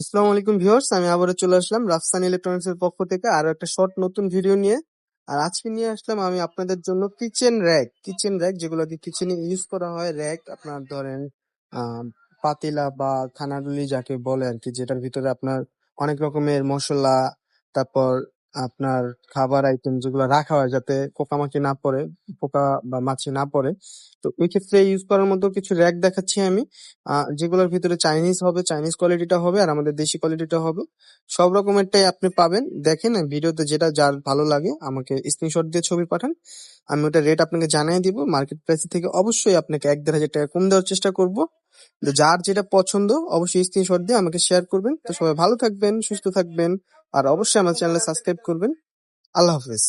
আসসালামু আলাইকুম ভিউয়ার্স, আমি আবারও চলে আসলাম রাফসান ইলেকট্রনিক্স এর পক্ষ থেকে আরও একটা শর্ট নতুন ভিডিও নিয়ে। আর আজকে নিয়ে আসলাম আমি আপনাদের জন্য কিচেন র্যাক। কিচেন র্যাক যেগুলোকে কিচেনে ইউজ করা হয়, র্যাক আপনার ধরেন পাতিলা বা খানাগুলি যাকে বলে আর কি, যেটার ভিতরে আপনার অনেক রকমের মশলা, তারপর আপনার খাবার আইটেম যেগুলো রাখা হয় যাতে পোকামাকি না পড়ে, পোকা বা মাছি না পড়ে। তো ওই ক্ষেত্রে ইউজ করার মতো কিছু র্যাক দেখাচ্ছি আমি। যেগুলোর ভিতরে চাইনিজ হবে চাইনিজ কোয়ালিটিটা হবে, আর আমাদের দেশি কোয়ালিটিটা হবে। সব রকমেরটাই আপনি পাবেন। দেখেন ভিডিওতে যেটা যার ভালো লাগে, আমাকে স্ক্রিনশট দিয়ে ছবি পাঠান। আমি ওটা রেট আপনাকে জানিয়ে দিব। মার্কেট প্রাইস থেকে অবশ্যই আপনাকে এক দেড় হাজার টাকা কম দেওয়ার চেষ্টা করব। যার যেটা পছন্দ, অবশ্যই স্ক্রিনশট দিয়ে আমাকে শেয়ার করবেন। তো সবাই ভালো থাকবেন, সুস্থ থাকবেন, আর অবশ্যই আমার চ্যানেলে সাবস্ক্রাইব করবেন। আল্লাহ হাফেজ।